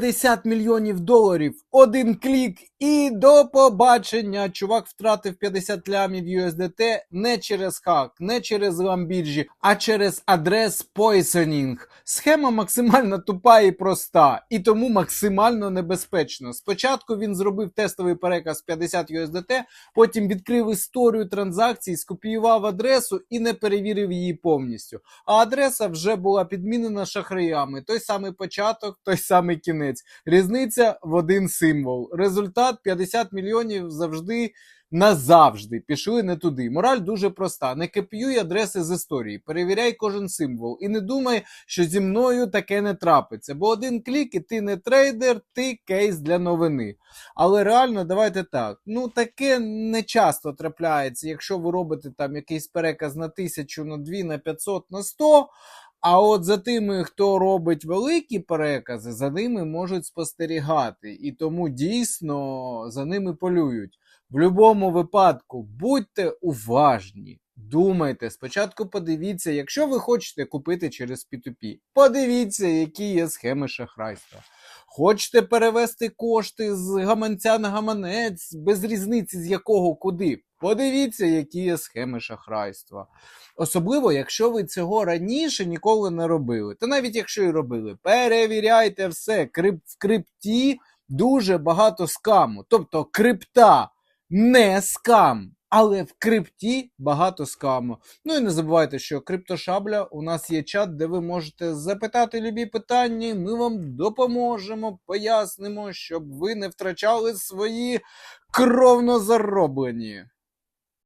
50 мільйонів доларів, один клік і до побачення. Чувак втратив 50 лямів USDT не через хак, не через ламбіджі, а через адрес poisoning. Схема максимально тупа і проста, і тому максимально небезпечна. Спочатку він зробив тестовий переказ 50 USDT, потім відкрив історію транзакцій, скопіював адресу і не перевірив її повністю. А адреса вже була підмінена шахраями. Той самий початок, той самий кінець. Різниця в один символ. Результат 50 мільйонів завжди назавжди пішли не туди. Мораль дуже проста: не копіюй адреси з історії, перевіряй кожен символ і не думай, що зі мною таке не трапиться. Бо один клік, і ти не трейдер, ти кейс для новини. Але реально, давайте так. Ну таке не часто трапляється, якщо ви робите там якийсь переказ на тисячу, на дві, на 500, на 100. А от за тими, хто робить великі перекази, за ними можуть спостерігати, і тому дійсно за ними полюють. В будь-якому випадку будьте уважні. Думайте, спочатку подивіться, якщо ви хочете купити через P2P, подивіться, які є схеми шахрайства. Хочете перевести кошти з гаманця на гаманець, без різниці з якого куди. Подивіться, які є схеми шахрайства. Особливо, якщо ви цього раніше ніколи не робили. Та навіть якщо і робили, перевіряйте все. Крип... В крипті дуже багато скаму. Тобто крипта не скам. Але в крипті багато скаму. Ну і не забувайте, що криптошабля у нас є чат, де ви можете запитати любі питання. і Ми вам допоможемо, пояснимо, щоб ви не втрачали свої кровно зароблені.